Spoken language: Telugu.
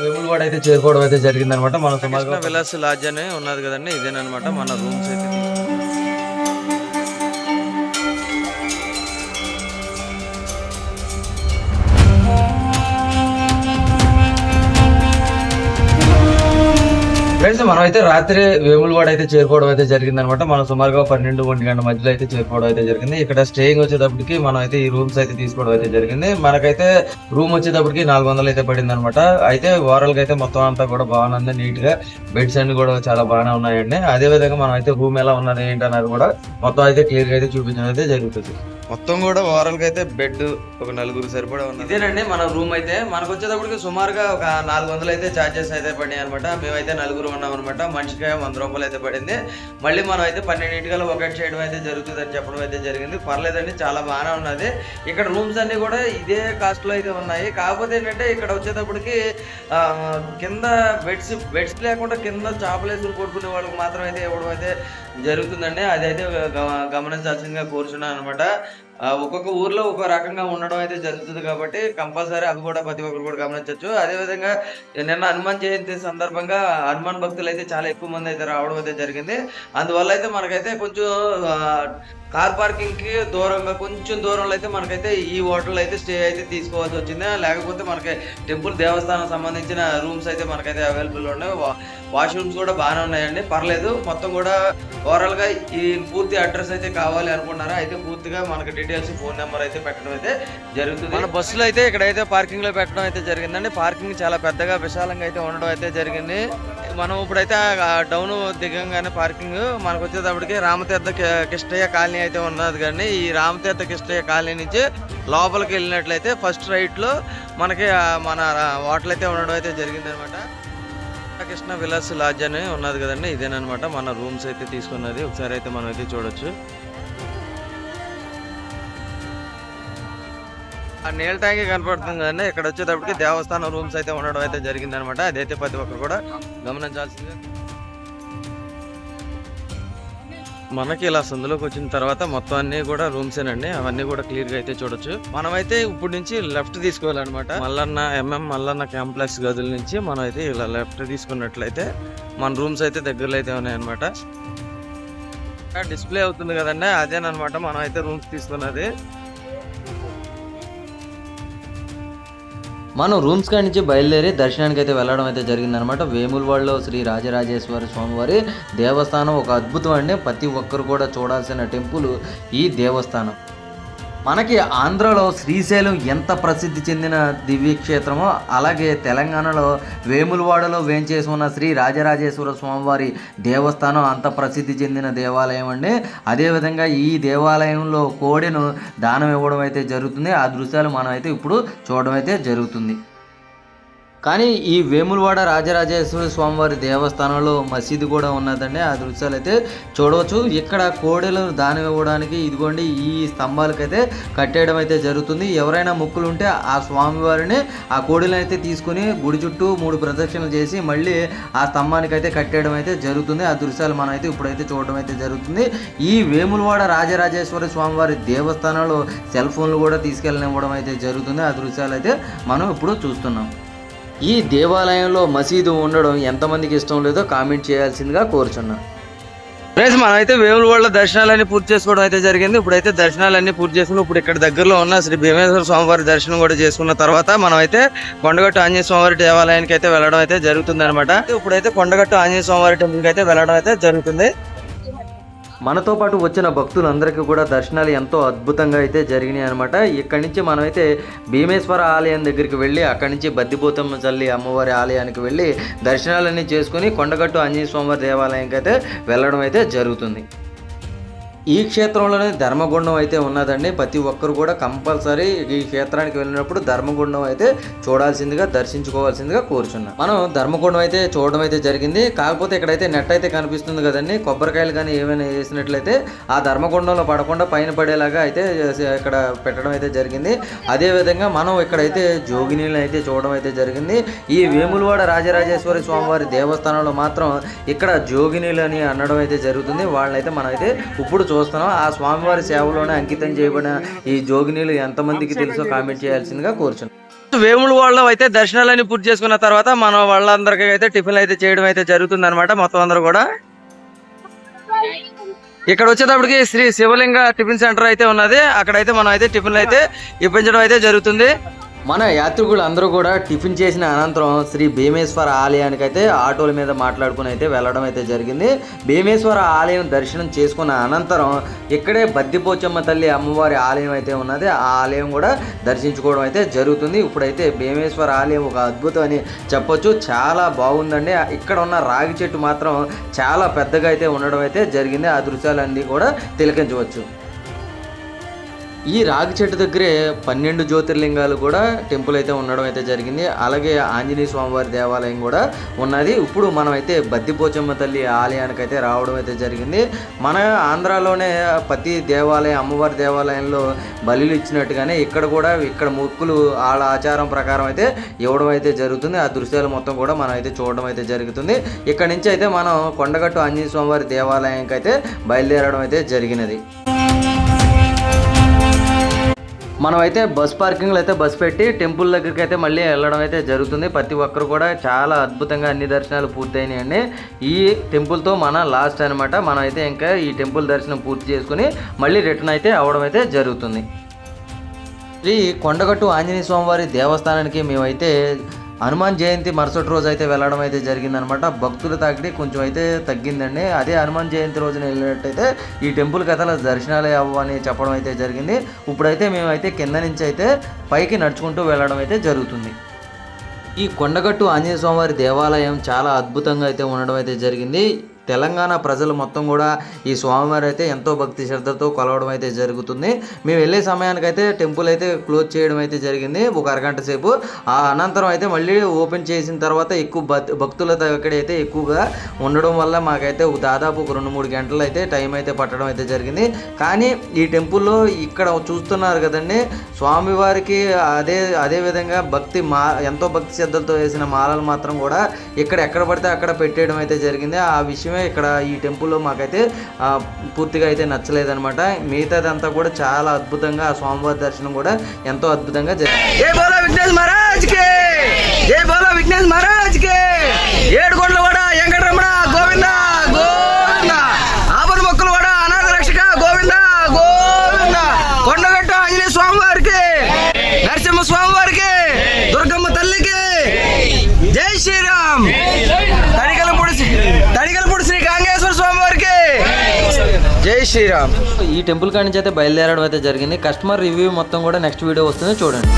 వేములవాడ అయితే చేరుకోవడం అయితే జరిగింది అనమాట మన విలాస్ లాడ్జ్ అని ఉన్నది కదండి ఇదేనమాట మన రూమ్స్ అయితే. ఫ్రెండ్స్ మనం అయితే రాత్రి వేములవాడ అయితే చేరుకోవడం అయితే జరిగింది అనమాట మనం సుమారుగా పన్నెండు ఒంటి గంట మధ్యలో అయితే చేరుకోవడం అయితే జరిగింది. ఇక్కడ స్టేయింగ్ వచ్చేటప్పటికి మనం అయితే ఈ రూమ్స్ అయితే తీసుకోవడం అయితే జరిగింది. మనకైతే రూమ్ వచ్చేటప్పటికి నాలుగు వందలు అయితే పడింది అనమాట అయితే ఓవరాల్గా అయితే మొత్తం అంతా కూడా బాగుంది నీట్గా. బెడ్స్ అన్ని కూడా చాలా బాగానే ఉన్నాయండి. అదే విధంగా మనం అయితే రూమ్ ఎలా ఉన్నది ఏంటన్నది కూడా మొత్తం అయితే క్లియర్గా అయితే చూపించడం అయితే జరుగుతుంది. మొత్తం కూడా ఓవరాల్గా అయితే బెడ్ ఒక నలుగురు సరిపడా ఉంది ఇదేనండి మన రూమ్ అయితే. మనకు వచ్చేటప్పటికి సుమారుగా ఒక నాలుగు వందలు అయితే చార్జెస్ అయితే పడినాయి అనమాట. మేమైతే నలుగురు ఉన్నాం అనమాట. మనిషికి వంద రూపాయలు అయితే పడింది. మళ్ళీ మనం అయితే పన్నెండింటికల్లా ఒకటి చేయడం అయితే జరుగుతుందని చెప్పడం అయితే జరిగింది. పర్లేదండి చాలా బాగానే ఉన్నది. ఇక్కడ రూమ్స్ అన్ని కూడా ఇదే కాస్ట్లో అయితే ఉన్నాయి. కాకపోతే ఏంటంటే ఇక్కడ వచ్చేటప్పటికి కింద బెడ్స్ బెడ్స్ లేకుండా కింద చాపలు కొట్టుకునే వాళ్ళకి మాత్రం అయితే ఇవ్వడం అయితే జరుగుతుందండి. అదైతే గమనించాల్సిందిగా కోరుచున్నాను అనమాట. ఒక్కొక్క ఊర్లో ఒక్కో రకంగా ఉండడం అయితే జరుగుతుంది కాబట్టి కంపల్సరీ అవి కూడా ప్రతి ఒక్కరు కూడా గమనించవచ్చు అదేవిధంగా నిన్న హనుమాన్ జయంతి సందర్భంగా హనుమాన్ భక్తులు అయితే చాలా ఎక్కువ మంది అయితే రావడం అయితే జరిగింది. అందువల్ల అయితే మనకైతే కొంచెం కార్ పార్కింగ్కి దూరంగా కొంచెం దూరంలో అయితే మనకైతే ఈ హోటల్ అయితే స్టే అయితే తీసుకోవాల్సి వచ్చింది. లేకపోతే మనకి టెంపుల్ దేవస్థానం సంబంధించిన రూమ్స్ అయితే మనకైతే అవైలబుల్ ఉన్నాయి వా- వాష్రూమ్స్ కూడా బాగానే ఉన్నాయండి. పర్లేదు మొత్తం కూడా ఓవరాల్గా ఈ పూర్తి అడ్రస్ అయితే కావాలి అనుకున్నారా? అయితే పూర్తిగా మనకి డీటెయిల్స్ ఫోన్ నెంబర్ అయితే పెట్టడం అయితే జరుగుతుంది. మన బస్సులో అయితే ఇక్కడైతే పార్కింగ్లో పెట్టడం అయితే జరిగిందండి. పార్కింగ్ చాలా పెద్దగా విశాలంగా అయితే ఉండడం అయితే జరిగింది. మనం ఇప్పుడైతే డౌన్ దిగంగానే పార్కింగ్ మనకు వచ్చేటప్పటికి రామతీర్థ కిష్టయ్య కాలనీ అయితే ఉన్నది కానీ ఈ రామతీర్థ కిష్టయ్య కాలనీ నుంచి లోపలికి వెళ్ళినట్లయితే ఫస్ట్ రైట్లో మనకి మన హోటల్ అయితే ఉండడం అయితే జరిగింది అనమాట కృష్ణ విలాస్ లాడ్జ్ అని ఉన్నది కదండి. ఇదేనమాట మన రూమ్స్ అయితే తీసుకున్నది. ఒకసారి అయితే మనం అయితే చూడొచ్చు. ఆ నీళ్ళ ట్యాంక్ కనపడుతుంది కానీ ఇక్కడ వచ్చేటప్పటికి దేవస్థానం రూమ్స్ అయితే ఉండడం అయితే జరిగింది అనమాట అదైతే ప్రతి ఒక్కరు కూడా గమనించాల్సిందే మనకి ఇలా సందులోకి వచ్చిన తర్వాత మొత్తం అన్ని కూడా రూమ్స్ ఏనండి. అవన్నీ కూడా క్లియర్గా అయితే చూడొచ్చు. మనమైతే ఇప్పుడు నుంచి లెఫ్ట్ తీసుకోవాలన్నమాట. మల్లన్న ఎంఎం మల్లన్న కాంప్లెక్స్ గదుల నుంచి మనం అయితే ఇలా లెఫ్ట్ తీసుకున్నట్లయితే మన రూమ్స్ అయితే దగ్గరలో అయితే ఉన్నాయన్నమాట. డిస్ప్లే అవుతుంది కదండి. అదేనమాట మనం అయితే రూమ్స్ తీసుకున్నది. మనం రూమ్స్ కాడి నుంచి బయలుదేరి దర్శనానికి అయితే వెళ్ళడం అయితే జరిగిందనమాట వేములవాడలో శ్రీ రాజరాజేశ్వర స్వామివారి దేవస్థానం ఒక అద్భుతం అండి ప్రతి ఒక్కరు కూడా చూడాల్సిన టెంపుల్ ఈ దేవస్థానం. మనకి ఆంధ్రలో శ్రీశైలం ఎంత ప్రసిద్ధి చెందిన దివ్యక్షేత్రమో అలాగే తెలంగాణలో వేములవాడలో వేంచేసి ఉన్న శ్రీ రాజరాజేశ్వర స్వామివారి దేవస్థానం అంత ప్రసిద్ధి చెందిన దేవాలయం అండి. అదేవిధంగా ఈ దేవాలయంలో కోడెను దానం ఇవ్వడం అయితే జరుగుతుంది. ఆ దృశ్యాలు మనం అయితే ఇప్పుడు చూడడం అయితే జరుగుతుంది. కానీ ఈ వేములవాడ రాజరాజేశ్వర స్వామివారి దేవస్థానంలో మసీదు కూడా ఉన్నదండి. ఆ దృశ్యాలు అయితే చూడవచ్చు. ఇక్కడ కోడెలు దానం ఇవ్వడానికి ఇదిగోండి ఈ స్తంభాలకైతే కట్టేయడం అయితే జరుగుతుంది. ఎవరైనా మొక్కులు ఉంటే ఆ స్వామివారిని ఆ కోడెలను అయితే తీసుకుని గుడి చుట్టూ మూడు ప్రదక్షిణలు చేసి మళ్ళీ ఆ స్తంభానికి అయితే కట్టేయడం అయితే జరుగుతుంది. ఆ దృశ్యాలు మనం అయితే ఇప్పుడైతే చూడడం అయితే జరుగుతుంది. ఈ వేములవాడ రాజరాజేశ్వర స్వామివారి దేవస్థానంలో సెల్ ఫోన్లు కూడా తీసుకెళ్ళనివ్వడం అయితే జరుగుతుంది. ఆ దృశ్యాలు అయితే మనం ఇప్పుడు చూస్తున్నాం. ఈ దేవాలయంలో మసీదు ఉండడం ఎంతమందికి ఇష్టం లేదో కామెంట్ చేయాల్సిందిగా కోరుచున్నాను ఫ్రెండ్స్ మనం అయితే దర్శనాలన్నీ పూర్తి చేసుకోవడం అయితే జరిగింది. ఇప్పుడైతే దర్శనాలన్నీ పూర్తి చేసుకుని ఇప్పుడు ఇక్కడ దగ్గరలో ఉన్న శ్రీ భీమేశ్వర స్వామివారి దర్శనం కూడా చేసుకున్న తర్వాత మనం అయితే కొండగట్టు ఆంజనేయ స్వామివారి దేవాలయానికి అయితే వెళ్ళడం అయితే జరుగుతుంది అనమాట ఇప్పుడైతే కొండగట్టు ఆంజనేయ స్వామివారి టెంపుల్కి అయితే వెళ్ళడం అయితే జరుగుతుంది. మనతో పాటు వచ్చిన భక్తులందరికీ కూడా దర్శనాలు ఎంతో అద్భుతంగా అయితే జరిగినాయి అనమాట ఇక్కడి నుంచి మనమైతే భీమేశ్వర ఆలయం దగ్గరికి వెళ్ళి అక్కడి నుంచి బద్దిపోతమ్మ తల్లి అమ్మవారి ఆలయానికి వెళ్ళి దర్శనాలన్నీ చేసుకుని కొండగట్టు ఆంజనేయ స్వామివారి దేవాలయంకి అయితే వెళ్ళడం అయితే జరుగుతుంది. ఈ క్షేత్రంలోనే ధర్మగుండం అయితే ఉన్నదండి. ప్రతి ఒక్కరు కూడా కంపల్సరీ ఈ క్షేత్రానికి వెళ్ళినప్పుడు ధర్మగుండం అయితే చూడాల్సిందిగా దర్శించుకోవాల్సిందిగా కోరుచున్నాం. మనం ధర్మగుండం అయితే చూడడం అయితే జరిగింది. కాకపోతే ఇక్కడైతే నెట్ అయితే కనిపిస్తుంది కదండి. కొబ్బరికాయలు కానీ ఏమైనా వేసినట్లయితే ఆ ధర్మగుండంలో పడకుండా పైన పడేలాగా అయితే ఇక్కడ పెట్టడం అయితే జరిగింది. అదేవిధంగా మనం ఇక్కడైతే జోగినీళ్ళు అయితే చూడడం అయితే జరిగింది. ఈ వేములవాడ రాజరాజేశ్వరి స్వామివారి దేవస్థానంలో మాత్రం ఇక్కడ జోగినీలు అని అనడం అయితే జరుగుతుంది. వాళ్ళనైతే మనం అయితే ఇప్పుడు చూస్తున్నాం. ఆ స్వామివారి సేవలోనే అంకితం చేయబడిన ఈ జోగినీలు ఎంతమందికి తెలుసో కామెంట్ చేయాల్సిందిగా కోరుచున్నాం. వేముల వాళ్ళలో అయితే దర్శనాలన్నీ పూర్తి చేసుకున్న తర్వాత మన వాళ్ళందరికీ అయితే టిఫిన్ అయితే చేయడం అయితే జరుగుతుంది అనమాట మొత్తం అందరూ కూడా. ఇక్కడ వచ్చేటప్పటికి శ్రీ శివలింగ టిఫిన్ సెంటర్ అయితే ఉన్నది. అక్కడైతే మనం అయితే టిఫిన్లు అయితే ఇప్పించడం అయితే జరుగుతుంది. మన యాత్రికులు అందరూ కూడా టిఫిన్ చేసిన అనంతరం శ్రీ భీమేశ్వర ఆలయానికి అయితే ఆటోల మీద మాట్లాడుకుని అయితే వెళ్ళడం అయితే జరిగింది. భీమేశ్వర ఆలయం దర్శనం చేసుకున్న అనంతరం ఇక్కడే బద్దిపోచమ్మ తల్లి అమ్మవారి ఆలయం అయితే ఉన్నది. ఆ ఆలయం కూడా దర్శించుకోవడం అయితే జరుగుతుంది. ఇప్పుడైతే భీమేశ్వర ఆలయం ఒక అద్భుతం అని చెప్పొచ్చు. చాలా బాగుందండి. ఇక్కడ ఉన్న రాగి చెట్టు మాత్రం చాలా పెద్దగా అయితే ఉండడం అయితే జరిగింది. ఆ దృశ్యాలన్నీ కూడా తిలకించవచ్చు. ఈ రాగి చెట్టు దగ్గరే పన్నెండు జ్యోతిర్లింగాలు కూడా టెంపుల్ అయితే ఉండడం అయితే జరిగింది. అలాగే ఆంజనేయ స్వామివారి దేవాలయం కూడా ఉన్నది. ఇప్పుడు మనం అయితే బద్దిపోచమ్మ తల్లి ఆలయానికి అయితే రావడం అయితే జరిగింది. మన ఆంధ్రాలోనే ప్రతి దేవాలయం అమ్మవారి దేవాలయంలో బలిలు ఇచ్చినట్టుగానే ఇక్కడ కూడా ఇక్కడ మొక్కులు వాళ్ళ ఆచారం ప్రకారం అయితే ఇవ్వడం అయితే జరుగుతుంది. ఆ దృశ్యాలు మొత్తం కూడా మనం అయితే చూడడం అయితే జరుగుతుంది. ఇక్కడ నుంచి అయితే మనం కొండగట్టు ఆంజనేయ స్వామివారి దేవాలయానికి అయితే బయలుదేరడం అయితే జరిగినది. మనమైతే బస్ పార్కింగ్లో అయితే బస్ పెట్టి టెంపుల్ దగ్గరికి అయితే మళ్ళీ వెళ్ళడం అయితే జరుగుతుంది. ప్రతి ఒక్కరు కూడా చాలా అద్భుతంగా అన్ని దర్శనాలు పూర్తయినాయండి. ఈ టెంపుల్తో మన లాస్ట్ అనమాట మనం అయితే ఇంకా ఈ టెంపుల్ దర్శనం పూర్తి చేసుకుని మళ్ళీ రిటర్న్ అయితే అవడం అయితే జరుగుతుంది. శ్రీ కొండగట్టు ఆంజనేయ స్వామివారి దేవస్థానానికి మేమైతే హనుమాన్ జయంతి మరుసటి రోజు అయితే వెళ్ళడం అయితే జరిగిందనమాట. భక్తుల తాకిడి కొంచెం అయితే తగ్గిందండి. అదే హనుమాన్ జయంతి రోజున వెళ్ళినట్టయితే ఈ టెంపుల్ కథల దర్శనాలే అవ్వని చెప్పడం అయితే జరిగింది. ఇప్పుడైతే మేమైతే కింద నుంచి అయితే పైకి నడుచుకుంటూ వెళ్ళడం అయితే జరుగుతుంది. ఈ కొండగట్టు ఆంజనేయ స్వామివారి దేవాలయం చాలా అద్భుతంగా అయితే ఉండడం అయితే జరిగింది. తెలంగాణ ప్రజలు మొత్తం కూడా ఈ స్వామివారి అయితే ఎంతో భక్తి శ్రద్ధతో కొలవడం అయితే జరుగుతుంది. మేము వెళ్ళే సమయానికి అయితే టెంపుల్ అయితే క్లోజ్ చేయడం అయితే జరిగింది. ఒక అరగంట సేపు. ఆ అనంతరం అయితే మళ్ళీ ఓపెన్ చేసిన తర్వాత ఎక్కువ భక్- భక్తుల దగ్గర అయితే ఎక్కువగా ఉండడం వల్ల మాకైతే దాదాపు ఒక రెండు మూడు గంటలు అయితే టైం అయితే పట్టడం అయితే జరిగింది. కానీ ఈ టెంపుల్లో ఇక్కడ చూస్తున్నారు కదండి స్వామివారికి అదే అదే విధంగా భక్తి మా ఎంతో భక్తి శ్రద్ధలతో వేసిన మాలలు మాత్రం కూడా ఇక్కడ ఎక్కడ పడితే అక్కడ పెట్టేయడం అయితే జరిగింది. ఆ విషయమే ఇక్కడ ఈ టెంపుల్లో మాకైతే ఆ, పూర్తిగా అయితే నచ్చలేదనమాట మిగతాదంతా కూడా చాలా అద్భుతంగా ఆ స్వామివారి దర్శనం కూడా ఎంతో అద్భుతంగా జరిగింది. ఏ బోలో విఘ్నేష్ మహారాజ్కి! ఏ జై బోలో విఘ్నేష్ మహారాజ్కి! ఏడు కోట్ల శ్రీరామ్. ఈ టెంపుల్ కాడి నుంచి అయితే బయలుదేరడం అయితే జరిగింది. కస్టమర్ రివ్యూ మొత్తం కూడా నెక్స్ట్ వీడియో వస్తుంది. చూడండి.